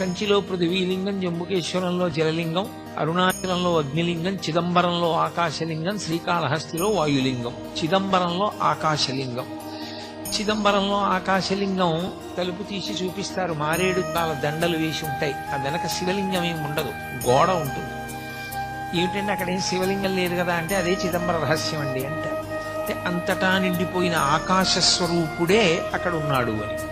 కంచిలో పృథివీలింగం జంబుకేశ్వరంలో జలలింగం అరుణాచలంలో అగ్నిలింగం చిదంబరంలో ఆకాశలింగం శ్రీకాళహస్తిలో వాయులింగం. చిదంబరంలో ఆకాశలింగం. చిదంబరంలో ఆకాశలింగం తలుపు తీసి చూపిస్తారు. మారేడు కాల దండలు వేసి ఉంటాయి. ఆ వెనక శివలింగం ఏమి ఉండదు. గోడ ఉంటుంది. ఏమిటంటే అక్కడ ఏం శివలింగం లేదు కదా అంటే అదే చిదంబర రహస్యం అండి అంటారు అంటే అంతటా నిండిపోయిన ఆకాశ స్వరూపుడే అక్కడ ఉన్నాడు అని.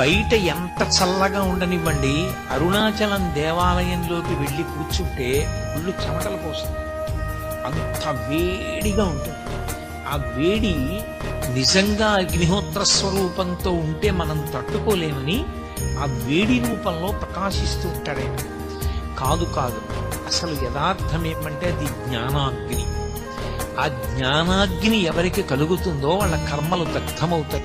బయట ఎంత చల్లగా ఉండనివ్వండి అరుణాచలం దేవాలయంలోకి వెళ్ళి కూర్చుంటే ఒళ్ళు చెమటలు పోస్తుంది అంత వేడిగా ఉంటుంది. ఆ వేడి నిజంగా అగ్నిహోత్ర స్వరూపంతో ఉంటే మనం తట్టుకోలేమని ఆ వేడి రూపంలో ప్రకాశిస్తూ ఉంటాడే. కాదు కాదు అసలు యథార్థం ఏమంటే అది జ్ఞానాగ్ని. ఆ జ్ఞానాగ్ని ఎవరికి కలుగుతుందో వాళ్ళ కర్మలు దగ్ధమవుతాయి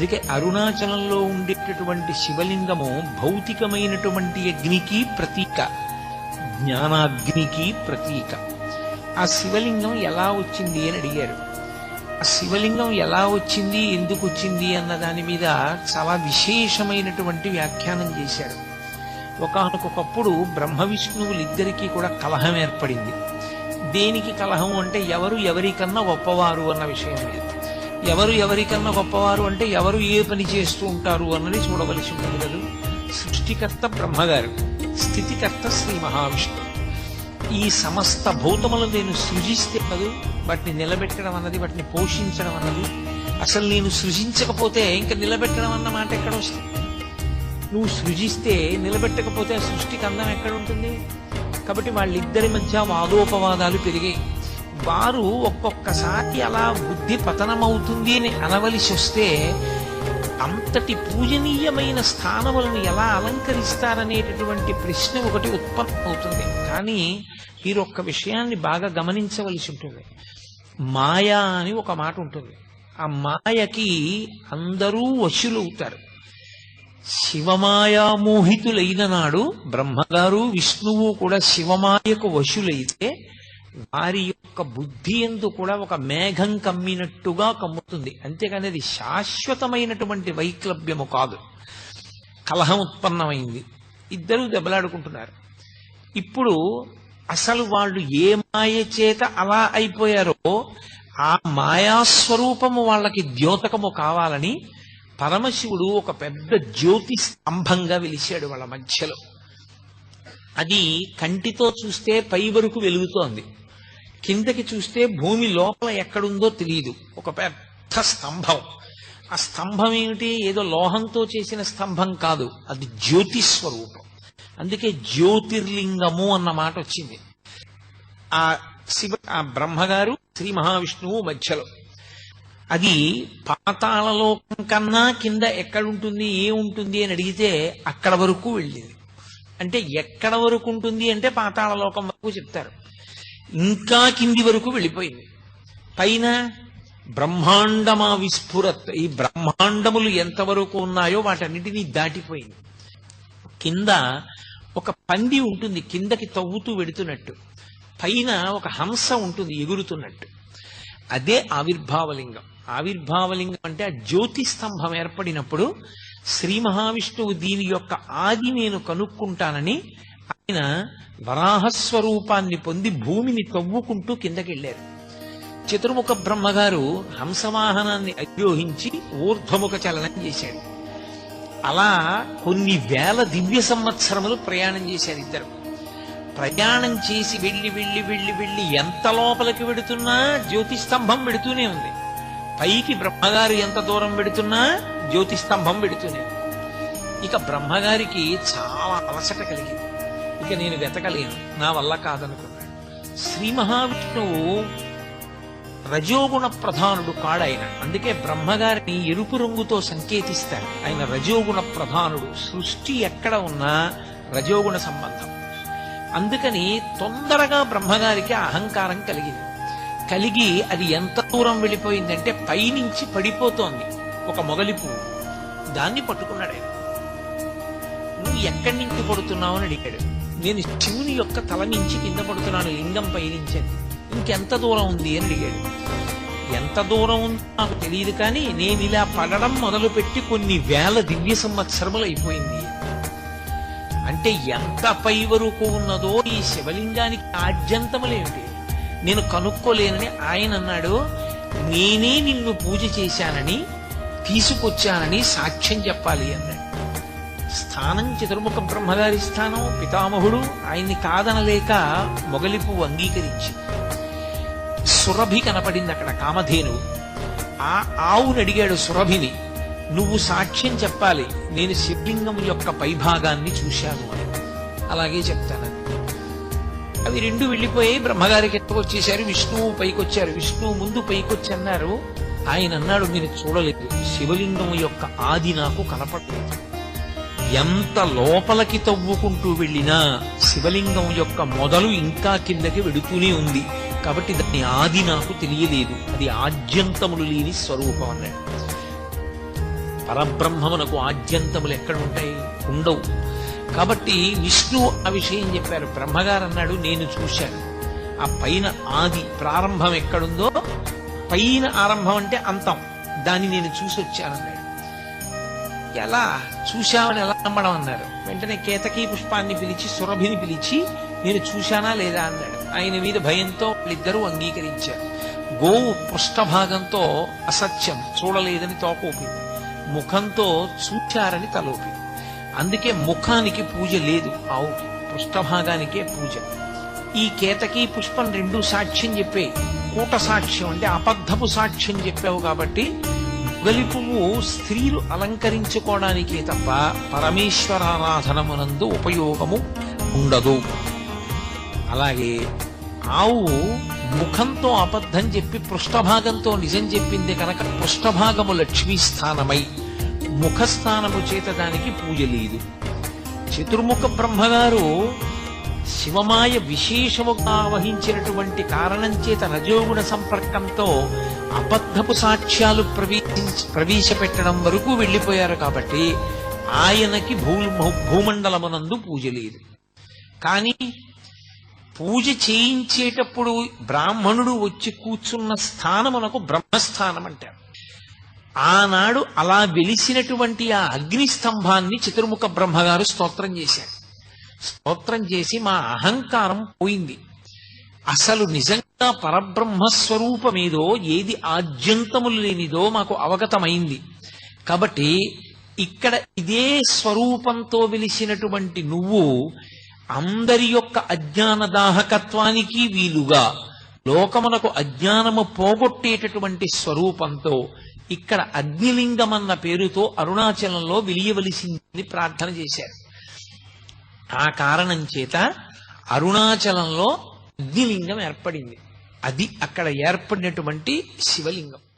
అందుకే అరుణాచలంలో ఉండేటటువంటి శివలింగము భౌతికమైనటువంటి అగ్నికి ప్రతీక జ్ఞానాగ్నికి ప్రతీక. ఆ శివలింగం ఎలా వచ్చింది అని అడిగారు. ఆ శివలింగం ఎలా వచ్చింది ఎందుకు వచ్చింది అన్న దాని మీద చాలా విశేషమైనటువంటి వ్యాఖ్యానం చేశారు. ఒకనకొకప్పుడు బ్రహ్మ విష్ణువులు ఇద్దరికీ కూడా కలహం ఏర్పడింది. దేనికి కలహం అంటే ఎవరు ఎవరికన్నా గొప్పవారు అన్న విషయం మీద ఎవరు ఎవరికన్నా గొప్పవారు అంటే ఎవరు ఏ పని చేస్తూ ఉంటారు అన్నది చూడవలసి ఉంటుంది కదా. సృష్టికర్త బ్రహ్మగారు స్థితికర్త శ్రీ మహావిష్ణువు. ఈ సమస్త భూతములు నేను సృజిస్తే కదూ వాటిని నిలబెట్టడం అన్నది వాటిని పోషించడం అన్నది. అసలు నేను సృజించకపోతే ఇంకా నిలబెట్టడం అన్న మాట ఎక్కడ వస్తుంది? నువ్వు సృజిస్తే నిలబెట్టకపోతే ఆ సృష్టికి అందం ఎక్కడ ఉంటుంది? కాబట్టి వాళ్ళిద్దరి మధ్య వాదోపవాదాలు పెరిగాయి. వారు ఒక్కొక్కసారి అలా బుద్ధి పతనమవుతుంది అని అనవలసి వస్తే అంతటి పూజనీయమైన స్థానములను ఎలా అలంకరిస్తారనేటటువంటి ప్రశ్న ఒకటి ఉత్పన్నమవుతుంది. కానీ మీరు ఒక్క విషయాన్ని బాగా గమనించవలసి ఉంటుంది. మాయా అని ఒక మాట ఉంటుంది. ఆ మాయకి అందరూ వశులవుతారు. శివమాయా మోహితులైన నాడు బ్రహ్మగారు విష్ణువు కూడా శివమాయకు వశులైతే వారి యొక్క బుద్ధి ఎందు కూడా ఒక మేఘం కమ్మినట్టుగా కమ్ముతుంది. అంతేకాని అది శాశ్వతమైనటువంటి వైక్లభ్యము కాదు. కలహం ఉత్పన్నమైంది. ఇద్దరూ దెబ్బలాడుకుంటున్నారు. ఇప్పుడు అసలు వాళ్ళు ఏ మాయ చేత అలా అయిపోయారో ఆ మాయాస్వరూపము వాళ్ళకి ద్యోతకము కావాలని పరమశివుడు ఒక పెద్ద జ్యోతి స్తంభంగా వెలిశాడు వాళ్ళ మధ్యలో. అది కంటితో చూస్తే పై వరకు వెలుగుతోంది. కిందకి చూస్తే భూమి లోపల ఎక్కడుందో తెలియదు ఒక పెద్ద స్తంభం. ఆ స్తంభం ఏమిటి? ఏదో లోహంతో చేసిన స్తంభం కాదు. అది జ్యోతి స్వరూపం. అందుకే జ్యోతిర్లింగము అన్న మాట వచ్చింది. ఆ శివ ఆ బ్రహ్మగారు శ్రీ మహావిష్ణువు మధ్యలో. అది పాతాళలోకం కన్నా కింద ఎక్కడుంటుంది ఏముంటుంది అని అడిగితే అక్కడ వరకు వెళ్ళింది. అంటే ఎక్కడ వరకు ఉంటుంది అంటే పాతాళలోకం వరకు చెప్తారు. ఇంకా కింది వరకు వెళ్ళిపోయింది. పైన బ్రహ్మాండమా విస్ఫురత్ ఈ బ్రహ్మాండములు ఎంతవరకు ఉన్నాయో వాటన్నిటినీ దాటిపోయింది. కింద ఒక పంది ఉంటుంది కిందకి తవ్వుతూ వెడుతున్నట్టు. పైన ఒక హంస ఉంటుంది ఎగురుతున్నట్టు. అదే ఆవిర్భావలింగం. ఆవిర్భావలింగం అంటే ఆ జ్యోతి స్తంభం ఏర్పడినప్పుడు శ్రీ మహావిష్ణువు దీని యొక్క ఆది నేను కనుక్కుంటానని ఆయన వరాహస్వరూపాన్ని పొంది భూమిని తవ్వుకుంటూ కిందకెళ్ళారు. చతుర్ముఖ బ్రహ్మగారు హంసవాహనాన్ని అధిరోహించి ఊర్ధ్వముఖ చలనం చేశాడు అలా కొన్ని వేల దివ్య సంవత్సరములు ప్రయాణం చేశారు ఇద్దరు. ప్రయాణం చేసి వెళ్ళి వెళ్ళి వెళ్ళి వెళ్ళి ఎంత లోపలికి వెడుతున్నా జ్యోతి స్తంభం వెడుతూనే ఉంది. పైకి బ్రహ్మగారు ఎంత దూరం వెడుతున్నా జ్యోతి స్తంభం వెడుతూనే ఉంది. ఇక బ్రహ్మగారికి చాలా అలసట కలిగింది. ఇక నేను వెతకలేను నా వల్ల కాదనుకున్నాడు శ్రీ మహావిష్ణువు రజోగుణ ప్రధానుడు కాడాయన అందుకే బ్రహ్మగారిని ఎరుపు రంగుతో సంకేతిస్తాడు ఆయన రజోగుణ ప్రధానుడు. సృష్టి ఎక్కడ ఉన్నా రజోగుణ సంబంధం. అందుకని తొందరగా బ్రహ్మగారికి అహంకారం కలిగింది. కలిగి అది ఎంత దూరం వెళ్ళిపోయిందంటే పైనుంచి పడిపోతోంది. ఒక మొగలి పువ్వు. దాన్ని పట్టుకున్నాడు ఆయన. నువ్వు ఎక్కడి నుంచి పడుతున్నావు అని అడిగాడు. నేను శివుని యొక్క తల నుంచి కింద పడుతున్నాను లింగం పైనుంచి ఇంకెంత దూరం ఉంది అని అడిగాడు. ఎంత దూరం ఉందో నాకు తెలియదు కానీ నేను ఇలా పడడం మొదలుపెట్టి కొన్ని వేల దివ్య సంవత్సరములు అయిపోయింది. అంటే ఎంత పై వరకు ఉన్నదో ఈ శివలింగానికి ఆద్యంతములేమిటి నేను కనుక్కోలేనని ఆయన అన్నాడు నేనే నిన్ను పూజ చేశానని తీసుకొచ్చానని సాక్ష్యం చెప్పాలి అన్నాడు. స్థానం చతుర్ముఖ బ్రహ్మగారి స్థానం. పితామహుడు ఆయన్ని కాదనలేక మొగలిపు అంగీకరించి సురభి కనపడింది అక్కడ కామధేను. ఆ ఆవుని అడిగాడు సురభిని నువ్వు సాక్ష్యం చెప్పాలి. నేను శివలింగం యొక్క పైభాగాన్ని చూశాను అని. అలాగే చెప్తాను. అవి రెండు వెళ్ళిపోయి బ్రహ్మగారికి ఎత్తుకొచ్చేశారు విష్ణువు పైకొచ్చారు. విష్ణువు ముందు పైకొచ్చి అన్నారు ఆయన అన్నాడు మీరు చూడలేదు. శివలింగం యొక్క ఆది నాకు కనపడలేదు. ఎంత లోపలికి తవ్వుకుంటూ వెళ్ళినా శివలింగం యొక్క మొదలు ఇంకా కిందకి వెడుతూనే ఉంది. కాబట్టి దాని ఆది నాకు తెలియలేదు. అది ఆద్యంతములు లేని స్వరూపం అన్నాడు పరబ్రహ్మమునకు ఆద్యంతములు ఎక్కడ ఉంటాయి ఉండవు. కాబట్టి విష్ణువు ఆ విషయం చెప్పారు. బ్రహ్మగారు అన్నాడు నేను చూశాను. ఆ పైన ఆది ప్రారంభం ఎక్కడుందో పైన ఆరంభం అంటే అంతం. దాన్ని నేను చూసి వచ్చానన్నాడు ఎలా చూశామని ఎలా నమ్మడం అన్నారు. వెంటనే కేతకీ పుష్పాన్ని పిలిచి సురభిని పిలిచి నేను చూశానా లేదా? అన్నాడు. ఆయన మీద భయంతో వాళ్ళిద్దరూ అంగీకరించారు. గోవు పృష్ఠభాగంతో అసత్యం చూడలేదని తోకోపింది ముఖంతో చూచారని తలోపింది అందుకే ముఖానికి పూజ లేదు. ఆవుకి పృష్ఠభాగానికే పూజ. ఈ కేతకీ పుష్పం రెండు సాక్ష్యం చెప్పే కూట సాక్ష్యం అంటే అబద్ధపు సాక్ష్యం చెప్పావు కాబట్టి మొగలి పువ్వు స్త్రీలు అలంకరించుకోవడానికే తప్ప పరమేశ్వరారాధనమునందు ఉపయోగము ఉండదు. అలాగే ఆవు ముఖంతో అబద్ధం చెప్పి పృష్ఠభాగంతో నిజం చెప్పింది కనుక పృష్ఠభాగము లక్ష్మీ స్థానమై ముఖస్థానము చేత దానికి పూజ లేదు. చతుర్ముఖ బ్రహ్మగారు శివమాయ విశేషముగా వహించినటువంటి కారణం చేత రజోగుణ సంపర్కంతో అబద్ధపు సాక్ష్యాలు ప్రవేశించి ప్రవేశపెట్టడం వరకు వెళ్ళిపోయారు కాబట్టి ఆయనకి భూ భూమండలమునందు పూజ లేదు. కానీ పూజ చేయించేటప్పుడు బ్రాహ్మణుడు వచ్చి కూర్చున్న స్థానమునకు బ్రహ్మస్థానం అంటారు. ఆనాడు అలా వెలిసినటువంటి ఆ అగ్నిస్తంభాన్ని చతుర్ముఖ బ్రహ్మగారు స్తోత్రం చేశారు. స్తోత్రం చేసి మా అహంకారం పోయింది. అసలు నిజంగా పరబ్రహ్మస్వరూపమేదో ఏది ఆద్యంతములు లేనిదో మాకు అవగతమైంది. కాబట్టి ఇక్కడ ఇదే స్వరూపంతో వెలిసినటువంటి నువ్వు అందరి యొక్క అజ్ఞాన దాహకత్వానికి వీలుగా లోకమునకు అజ్ఞానము పోగొట్టేటటువంటి స్వరూపంతో ఇక్కడ అగ్నిలింగం అన్న పేరుతో అరుణాచలంలో విలియవలసిందని ప్రార్థన చేశారు. ఆ కారణం చేత అరుణాచలంలో అగ్నిలింగం ఏర్పడింది. అది అక్కడ ఏర్పడినటువంటి శివలింగం.